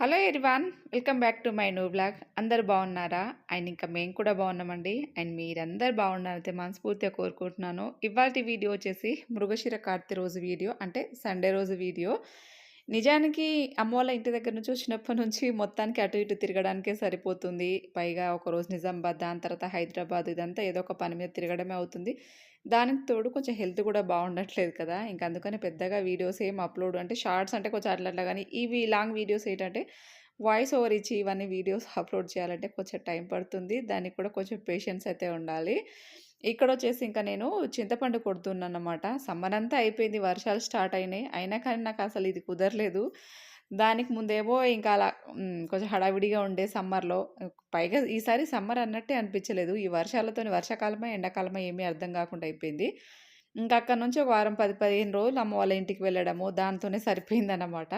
Hello everyone welcome back to my new blog. అందరు బాగున్నారా? And ఇంకా మేము కూడా బాగున్నామండి. అండ్ మీరందరు బాగున్నారైతే మనస్ఫూర్తిగా కోరుకుంటున్నాను. ఇవాళ వీడియో వచ్చేసి మృగశిర కార్తీ రోజు వీడియో అంటే సండే రోజు వీడియో. నిజానికి అమ్మ వాళ్ళ ఇంటి దగ్గర నుంచి వచ్చినప్పటి నుంచి మొత్తానికి అటు ఇటు తిరగడానికే సరిపోతుంది. పైగా ఒకరోజు నిజామాబాద్ దాని తర్వాత హైదరాబాద్ ఇదంతా ఏదో ఒక పని మీద తిరగడమే అవుతుంది. దానికి తోడు కొంచెం హెల్త్ కూడా బాగుండట్లేదు కదా. ఇంక అందుకని పెద్దగా వీడియోస్ ఏం అప్లోడ్ అంటే షార్ట్స్ అంటే కొంచెం అట్లా అట్లా కానీ ఇవి లాంగ్ వీడియోస్ ఏంటంటే వాయిస్ ఓవర్ ఇచ్చి ఇవన్నీ వీడియోస్ అప్లోడ్ చేయాలంటే కొంచెం టైం పడుతుంది. దానికి కూడా కొంచెం పేషెన్స్ అయితే ఉండాలి. ఇక్కడ వచ్చేసి ఇంకా నేను చింతపండు కొడుతున్నాను అనమాట సమ్మర్ అంతా అయిపోయింది వర్షాలు స్టార్ట్ అయినాయి. అయినా కానీ నాకు అసలు ఇది కుదరలేదు. దానికి ముందేమో ఇంకా అలా కొంచెం హడావిడిగా ఉండే సమ్మర్లో పైగా ఈసారి సమ్మర్ అన్నట్టే అనిపించలేదు. ఈ వర్షాలతో వర్షాకాలమే ఎండాకాలమే ఏమీ అర్థం కాకుండా అయిపోయింది. ఇంకా అక్కడ నుంచి ఒక వారం పది పదిహేను రోజులు అమ్మ వాళ్ళ ఇంటికి వెళ్ళడము దాంతోనే సరిపోయిందన్నమాట.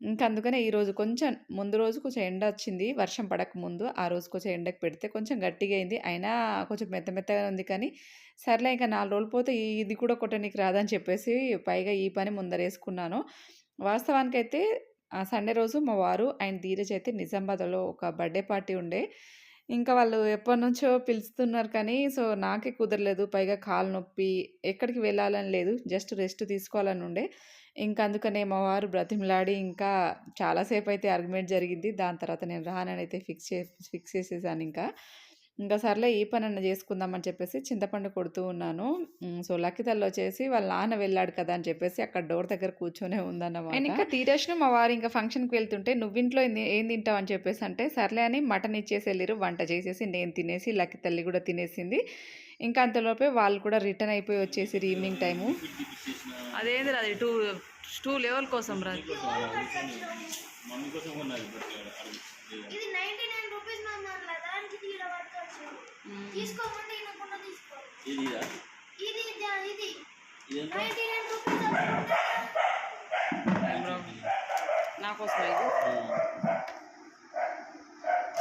ఇంకా అందుకనే ఈరోజు కొంచెం ముందు రోజు కొంచెం ఎండ వచ్చింది వర్షం పడక ముందు. ఆ రోజు కొంచెం ఎండకు పెడితే కొంచెం గట్టిగా అయింది. అయినా కొంచెం మెత్త మెత్తగా ఉంది కానీ సర్లే ఇంకా నాలుగు రోజులు పోతే ఇది కూడా కొట్టడానికి రాదని చెప్పేసి పైగా ఈ పని ముందరేసుకున్నాను. వాస్తవానికైతే ఆ సండే రోజు మా వారు ఆయన ధీరజ్ అయితే నిజామాబాద్లో ఒక బర్త్డే పార్టీ ఉండే. ఇంకా వాళ్ళు ఎప్పటి నుంచో పిలుస్తున్నారు కానీ సో నాకే కుదరలేదు. పైగా కాలు నొప్పి ఎక్కడికి వెళ్ళాలని లేదు. జస్ట్ రెస్ట్ తీసుకోవాలని ఉండే. ఇంకా అందుకనే మా వారు బ్రతిమలాడి ఇంకా చాలాసేపు అయితే ఆర్గ్యుమెంట్ జరిగింది. దాని తర్వాత నేను రానని అయితే ఫిక్స్ చే ఫిక్స్ చేసేసాను ఇంకా. ఇంకా సర్లే ఈ పని అన్న చేసుకుందామని చెప్పేసి చింతపండు కొడుతూ ఉన్నాను. సో లక్కితల్లో వచ్చేసి వాళ్ళ నాన్న వెళ్ళాడు కదా అని చెప్పేసి అక్కడ డోర్ దగ్గర కూర్చొనే ఉందన్నమాట. అండ్ ఇంకా ధీరజ్ను మా వారు ఇంకా ఫంక్షన్కి వెళ్తుంటే నువ్వింట్లో ఏం తింటావు? అని చెప్పేసి అంటే సర్లే అని మటన్ ఇచ్చేసి వెళ్ళారు వంట చేసేసి నేను తినేసి లక్కి తల్లి కూడా తినేసింది. ఇంకా అంతలోపే వాళ్ళు కూడా రిటర్న్ అయిపోయి వచ్చేసి ఈవినింగ్ టైము. అదేంది అది టూ టూ లెవెల్ కోసం రా మమ్మీ కోసం కొన్నది ఇది నైన్టీ నైన్ రూపీస్ అన్నారు పట్టుకోవచ్చు తీసుకోమంటే ఇనకుండా తీసుకో. ఇది ఇదా? ఇది జా- ఇది. ఇదెంత? నైన్టీ నైన్ రూపీస్ నా కోసం ఇది.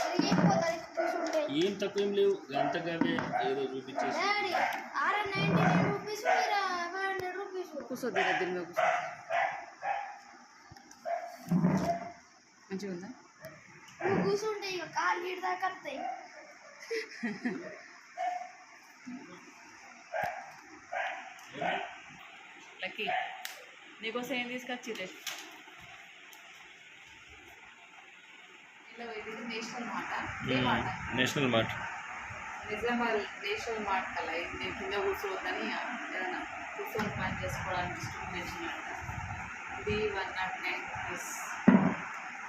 ఇది ఎక్కువ దానికి కూర్చుంటాయి ఏం తక్కువ ఏం లేవు. ఎంత గవే ఏదో చూపించేసి. Daddy are ninety nine rupees మీరు? Five hundred rupees. కూర్చో ధీరజ్ దీని మీద కూర్చో మంచిగా ఉందా కూర్చుంటే ఇక కాలు గీడ దాకా వస్తాయి లక్కీ నీకోసం ఏం ఇది నేషనల్ మాట. National mart Nizamabad national mart ఇది నేను కింద కూర్చోవద్దని ఏదైనా కూర్చొని ప్లాన్ చేసుకోవడానికి చేసినట్ట ఇది వన్ నాట్ నైన్ రూపీస్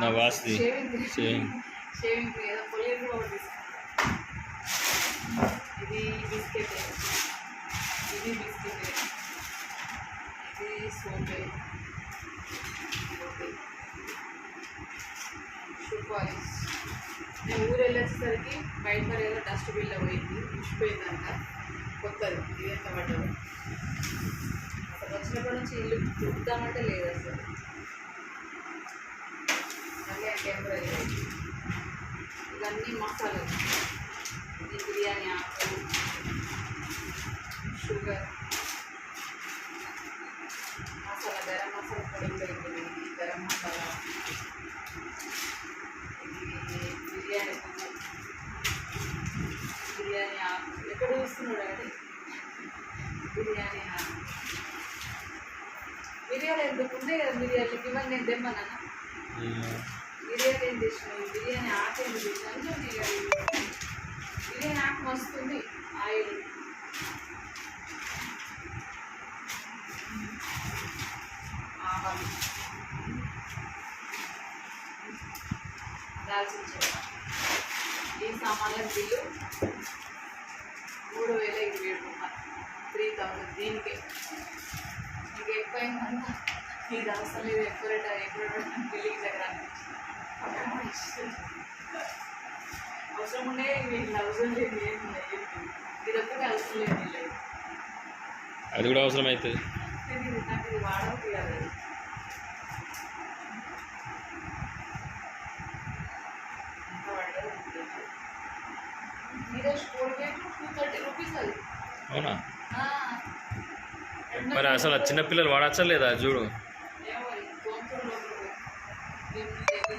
నా వాస్ది. Shaving shaving. షేవింగ్ ఏదో పొల్యూట్ ఒకటి ఇది బిస్కెట్ ఇది బిస్కెట్ ఇది సోపే షూ పాలిష్ నేను ఊరు వెళ్ళేసరికి బయట మరి ఏదో డస్ట్ బిల్ల పోయింది ఉచ్చిపోయిందంట కొత్తది ఇది ఎంత పడ్డది అసలు వచ్చినప్పటి నుంచి ఇల్లు తుడుతామంటే లేదు అసలు మళ్ళీ ఆ కెమెరా లేదు ఇవన్నీ మసాలాలు. ఇది బిర్యానీ ఆకు షుగర్ మసాలా గరం మసాలా పొడి కూడా గరం మసాలా. ఇది బిర్యానీ బిర్యానీ ఆకు. ఎక్కడ చూస్తున్నాడు అది? బిర్యానీ ఆకు. బిర్యానీ ఎందుకు? ఉండే కదా బిర్యానీకి ఇవన్నీ నేను బిర్యానీ ఏం తెచ్చినావు బిర్యానీ ఆకు ఎందుకు తెచ్చినావు అని బిర్యానీ ఆకు వస్తుంది ఆయిల్ ఆవాలు దాల్చిన చెక్క ఈ సామాన్ల బిల్లు మూడు వేల ఇరవై ఏడు రూపాయలు త్రీ థౌజండ్ దీనికే ఇంకా ఎక్కువైందంతా ఇది అవసరం లేదు ఎక్కువ రేట్ ఎక్కువ రేట్ బిల్లింగ్ దగ్గర అనిపించింది అక్కడ కూడా ఇష్టం. అవసరం ఉండే వీళ్ళు అవసరం లేదు. ఇది ఒక్కటే అవసరం లేదు లేదు. అది కూడా అవసరం అవుతుంది నాకు ఇది వాడవద్దు కదా. అవునా. మరి అసలు చిన్నపిల్లలు వాడచ్చా లేదా? చూడు ఏమో మరి గొంతులో దీన్ని డెబిట్ సెట్ అలా తొమ్మిది పది పది పది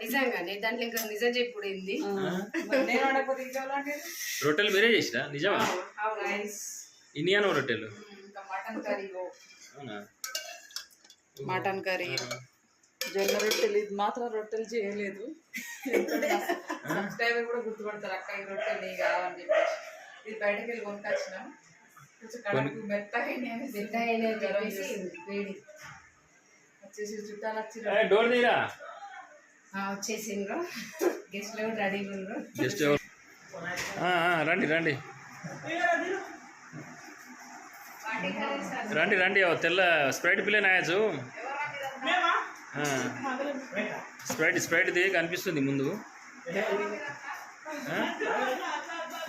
నిజంగానే దాంట్లో ఇంకా నిజం చెప్పుడు ఏంది మరి నేను వండకపోతే ఇంకా ఎవరు రొట్టెలు మీరే చేసినా నిజమా? అను రొట్టెలు? ఇంకా మటన్ కర్రీ మటన్ కర్రీ. జొన్న రొట్టెలు ఇది మాత్రం రొట్టెలు చేయలేదు. సబ్స్క్రైబర్ కూడా గుర్తుపడతారు అక్క ఈ రొట్టెలు నీ కావని చెప్పేసి. ఇది బయటకు వెళ్ళి కొనుకొచ్చినాం కొంచెం మెత్తగా చెప్పేసి వేడి. వచ్చేసి చుట్టాలు వచ్చి ఏ, డోర్ తీరా? వచ్చేసిండ్రు గెస్ట్లు కూడా రండి రండి రండి. రండి తెల్ల స్ప్రైట్ పిల్లే నాయచు స్ప్రైట్ స్ప్రైట్ది కనిపిస్తుంది ముందు.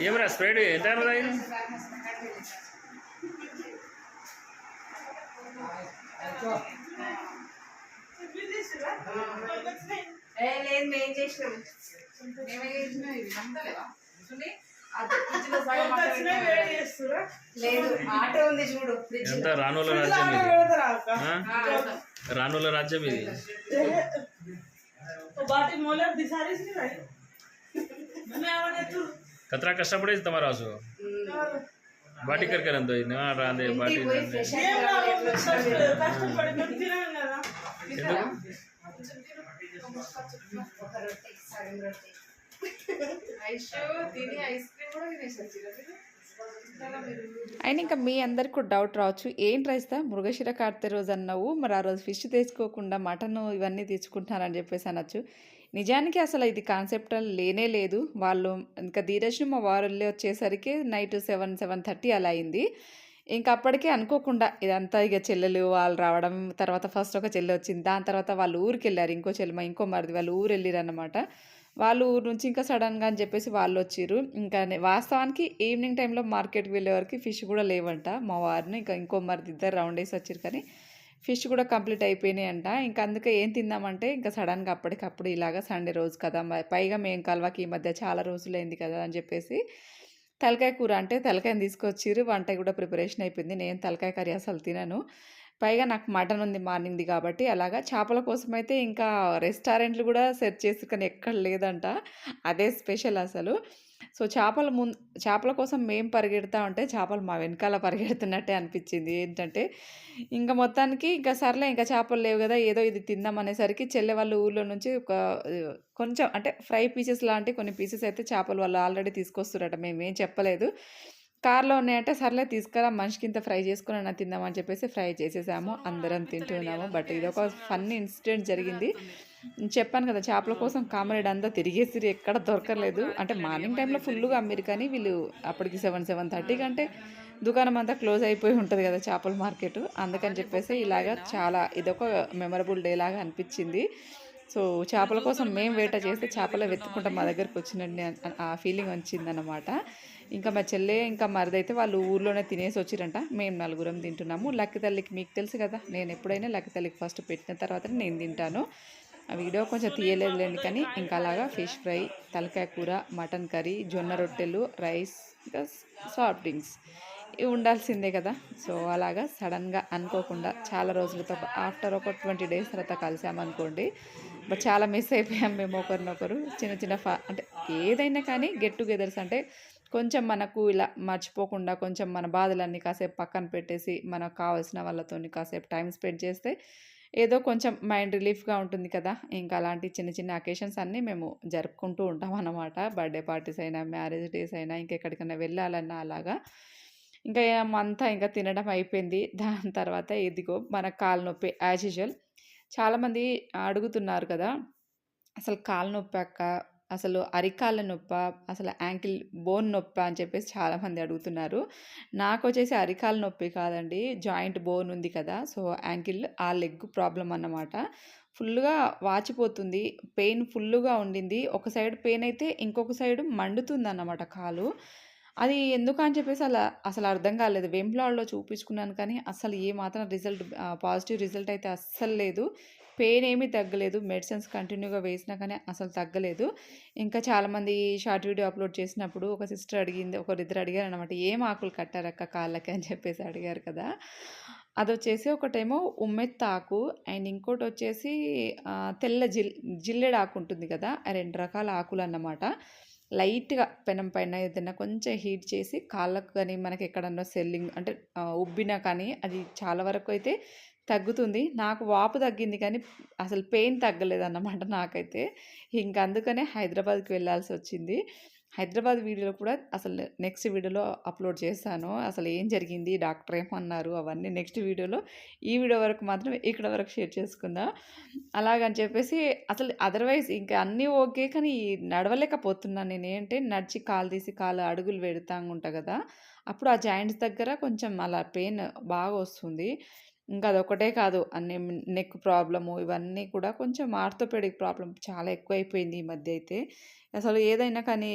ఏమరా స్ప్రైట్? ఎంత తాగింది ఏ లేదు మేము చేసినాం మేమే చేసినాం ఇవి నమ్మలేవా చూడండి అది ఫ్రిడ్జ్లో సగం అట్ట పెట్టినాం. లేదు ఆటో ఉంది చూడు ఫ్రిడ్జ్ ఎంత రానుల రాజ్యం ఇది ఆ? రానుల రాజ్యం ఇది बाटी मोले दिसारी सी भाई मैं आवाज तू कतरा कष्टपड़े तुम्हारा असो बाटी कर कर अंदर ना रांदे बाटी ఇంటికి పోయి रांदे ఫ్రెష్ అయినా ఇంకా మీ అందరికి డౌట్ రావచ్చు. ఏంటి రైస్తా మృగశిర కార్తె రోజు అన్నావు. మరి ఆ రోజు ఫిష్ తెచ్చుకోకుండా మటన్ ఇవన్నీ తెచ్చుకుంటున్నారని చెప్పేసి అనొచ్చు. నిజానికి అసలు ఇది కాన్సెప్ట్ లేనే లేదు. వాళ్ళు ఇంకా ధీరజ్ను మా వారు వచ్చేసరికి నైట్ సెవెన్ సెవెన్ థర్టీ అలా అయింది. ఇంకా అప్పటికే అనుకోకుండా ఇదంతా ఇక చెల్లెలు వాళ్ళు రావడం తర్వాత ఫస్ట్ ఒక చెల్లె వచ్చింది. దాని తర్వాత వాళ్ళు ఊరికి వెళ్ళారు ఇంకో చెల్లెమ ఇంకో మరిది వాళ్ళు ఊరు వెళ్ళారనమాట వాళ్ళు ఊరు నుంచి ఇంకా సడన్గా అని చెప్పేసి వాళ్ళు వచ్చిర్రు. ఇంకా వాస్తవానికి ఈవినింగ్ టైంలో మార్కెట్కి వెళ్ళే వరకు ఫిష్ కూడా లేవంట మా వారిని. ఇంకా ఇంకో మరిది ఇద్దరు రౌండ్ వేసి వచ్చారు కానీ ఫిష్ కూడా కంప్లీట్ అయిపోయినాయి అంట ఇంకా అందుకే ఏం తిందామంటే ఇంకా సడన్గా అప్పటికప్పుడు ఇలాగ సండే రోజు కదా పైగా మేము కలవాకి ఈ మధ్య చాలా రోజులైంది కదా అని చెప్పేసి తలకాయ కూర అంటే తలకాయని తీసుకొచ్చిర్రు వంట కూడా ప్రిపరేషన్ అయిపోయింది. నేను తలకాయ కర్రీ అసలు తినను. పైగా నాకు మటన్ ఉంది మార్నింగ్ది కాబట్టి అలాగా. చేపల కోసం అయితే ఇంకా రెస్టారెంట్లు కూడా సెర్చ్ చేసి కానీ ఎక్కడ లేదంట. అదే స్పెషల్ అసలు. సో చేపల ముందు చేపల కోసం మేము పరిగెడతా ఉంటే చేపలు మా వెనకాల పరిగెడుతున్నట్టే అనిపించింది. ఏంటంటే ఇంకా మొత్తానికి ఇంకా సర్లే ఇంకా చేపలు లేవు కదా ఏదో ఇది తిందాం అనేసరికి చెల్లె వాళ్ళ ఊర్లో నుంచి ఒక కొంచెం అంటే ఫ్రై పీసెస్ లాంటి కొన్ని పీసెస్ అయితే చేపలు వాళ్ళు ఆల్రెడీ తీసుకొస్తారట. మేము ఏం చెప్పలేదు. కార్లో ఉన్నాయంటే సర్లే తీసుకురా మనిషికి ఇంత ఫ్రై చేసుకుని అన్న తిందామని చెప్పేసి ఫ్రై చేసేసాము. అందరం తింటున్నాము. బట్ ఇది ఒక ఫన్ ఇన్సిడెంట్ జరిగింది. చెప్పాను కదా చేపల కోసం కామరేడ్ అంతా తిరిగేసిరి ఎక్కడ దొరకలేదు. అంటే మార్నింగ్ టైంలో ఫుల్గా అమ్మిరు కానీ వీళ్ళు అప్పటికి సెవెన్ సెవెన్ థర్టీ కంటే దుకాణం అంతా క్లోజ్ అయిపోయి ఉంటుంది కదా చేపల మార్కెట్. అందుకని చెప్పేసి ఇలాగా చాలా ఇదొక మెమరబుల్ డే లాగా అనిపించింది. సో చేపల కోసం మేము వేట చేస్తే చేపలు వెతుక్కుంటా మా దగ్గరకు వచ్చినట్టు ఆ ఫీలింగ్ వచ్చిందనమాట ఇంకా మా చెల్లె ఇంకా మరిదైతే వాళ్ళు ఊర్లోనే తినేసి వచ్చిరంట. మేము నలుగురం తింటున్నాము. లక్కి తల్లికి మీకు తెలుసు కదా నేను ఎప్పుడైనా లక్కి తల్లికి ఫస్ట్ పెట్టిన తర్వాత నేను తింటాను. ఆ వీడియో కొంచెం తీయలేదులేండి కానీ ఇంకా అలాగా ఫిష్ ఫ్రై తలకాయ కూర మటన్ కర్రీ జొన్న రొట్టెలు రైస్ ఇంకా సాఫ్ట్ డ్రింక్స్. ఇవి ఉండాల్సిందే కదా. సో అలాగా సడన్గా అనుకోకుండా చాలా రోజులతో ఆఫ్టర్ ఒక ట్వంటీ డేస్ తర్వాత కలిసామనుకోండి బట్ చాలా మిస్ అయిపోయాం మేము ఒకరినొకరు. చిన్న చిన్న ఫా అంటే ఏదైనా కానీ గెట్ టుగెదర్స్ అంటే కొంచెం మనకు ఇలా మర్చిపోకుండా కొంచెం మన బాధలన్నీ కాసేపు పక్కన పెట్టేసి మనకు కావాల్సిన వాళ్ళతో కాసేపు టైం స్పెండ్ చేస్తే ఏదో కొంచెం మైండ్ రిలీఫ్‌గా ఉంటుంది కదా! ఇంకా అలాంటి చిన్న చిన్న అకేషన్స్ అన్నీ మేము జరుపుకుంటూ ఉంటాం అన్నమాట బర్త్‌డే పార్టీస్ అయినా, మ్యారేజ్ డేస్ అయినా, ఇంకెక్కడికైనా వెళ్ళాలన్నా అలాగా. ఇంకా అంతా ఇంకా తినడం అయిపోయింది. దాని తర్వాత ఇదిగో మన కాలు నొప్పి యాజ్ యూజువల్. చాలామంది అడుగుతున్నారు కదా! అసలు కాలు నొప్పి అక్క, అసలు అరికాళ్ళ నొప్ప అసలు యాంకిల్ బోన్ నొప్ప అని చెప్పేసి చాలామంది అడుగుతున్నారు. నాకు వచ్చేసి అరికాల నొప్పి కాదండి. జాయింట్ బోన్ ఉంది కదా! సో, యాంకిల్ ఆ లెగ్ ప్రాబ్లం అన్నమాట. ఫుల్గా వాచిపోతుంది. పెయిన్ ఫుల్గా ఉండింది. ఒక సైడ్ పెయిన్ అయితే ఇంకొక సైడ్ మండుతుంది అన్నమాట కాలు. అది ఎందుకని చెప్పేసి అలా అసలు అర్థం కాలేదు. వెంప్లాడ్లో చూపించుకున్నాను కానీ అస్సలు ఏమాత్రం రిజల్ట్ పాజిటివ్ రిజల్ట్ అయితే అస్సలు లేదు. పెయిన్ ఏమీ తగ్గలేదు. మెడిసిన్స్ కంటిన్యూగా వేసినా కానీ అసలు తగ్గలేదు. ఇంకా చాలామంది షార్ట్ వీడియో అప్లోడ్ చేసినప్పుడు ఒక సిస్టర్ అడిగింది. ఒకరిద్దరు అడిగారనమాట. "ఏం ఆకులు కట్టారక్క కాళ్ళకి" అని చెప్పేసి అడిగారు కదా! అది వచ్చేసి ఒకటేమో ఉమ్మెత్తాకు అండ్ ఇంకోటి వచ్చేసి తెల్ల జిల్ జిల్లేడాకు ఉంటుంది కదా! ఆ 2 రకాల ఆకులన్నమాట. లైట్‌గా పెనం పైన ఏదైనా కొంచెం హీట్ చేసి కాళ్ళకు కానీ మనకి ఎక్కడన్నా సెల్లింగ్ అంటే ఉబ్బినా కానీ అది చాలా వరకు అయితే తగ్గుతుంది. నాకు వాపు తగ్గింది కానీ అసలు పెయిన్ తగ్గలేదన్నమాట నాకైతే. ఇంక అందుకనే హైదరాబాద్‌కి వెళ్ళాల్సొచ్చింది. హైదరాబాద్ వీడియోలో కూడా అసలు నెక్స్ట్ వీడియోలో అప్లోడ్ చేస్తాను. అసలు ఏం జరిగింది? డాక్టర్ ఏమన్నారు? అవన్నీ నెక్స్ట్ వీడియోలో. ఈ వీడియో వరకు మాత్రం ఇక్కడ వరకు షేర్ చేసుకుందాం. అలాగని చెప్పేసి అసలు అదర్‌వైజ్ ఇంకా అన్నీ ఓకే. కానీ నడవలేకపోతున్నాను నేను. ఏంటంటే నడిచి కాలు తీసి కాలు అడుగులు పెడతా ఉంటా కదా! అప్పుడు ఆ జాయింట్స్ దగ్గర కొంచెం అలా పెయిన్ బాగా వస్తుంది. ఇంకా అదొకటే కాదు అన్ని నెక్ ప్రాబ్లము ఇవన్నీ కూడా కొంచెం ఆర్థోపెడిక్ ప్రాబ్లం చాలా ఎక్కువైపోయింది ఈ మధ్య అయితే. అసలు ఏదైనా కానీ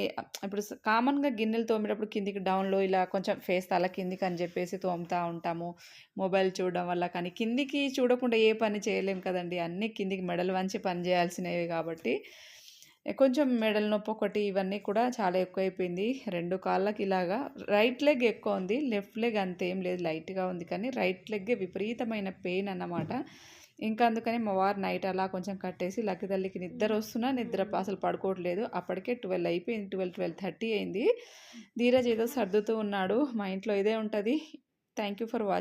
ఇప్పుడు కామన్‌గా గిన్నెలు తోమేటప్పుడు కిందికి డౌన్‌లో ఇలా కొంచెం ఫేస్ తల కిందికి అని చెప్పేసి తోముతూ ఉంటాము. మొబైల్ చూడడం వల్ల కానీ కిందికి చూడకుండా ఏ పని చేయలేము కదండి అన్నీ కిందికి మెడలు వంచి పని చేయాల్సినవి కాబట్టి కొంచెం మెడల నొప్పి ఒకటి ఇవన్నీ కూడా చాలా ఎక్కువైపోయింది. రెండు కాళ్ళకి ఇలాగా రైట్ లెగ్ ఎక్కువ ఉంది. లెఫ్ట్ లెగ్ అంతేం లేదు లైట్‌గా ఉంది కానీ రైట్ లెగ్గే విపరీతమైన పెయిన్ అన్నమాట. ఇంకా అందుకని మా వారు నైట్ అలా కొంచెం కట్టేసి లక్కి తల్లికి నిద్ర వస్తున్నా నిద్ర అసలు పడుకోవట్లేదు. అప్పటికే 12 అయిపోయింది. 12, 12:30 అయింది. ధీరజ్ ఏదో సర్దుతూ ఉన్నాడు. మా ఇంట్లో ఇదే ఉంటుంది థ్యాంక్ యూ ఫర్ వాచింగ్.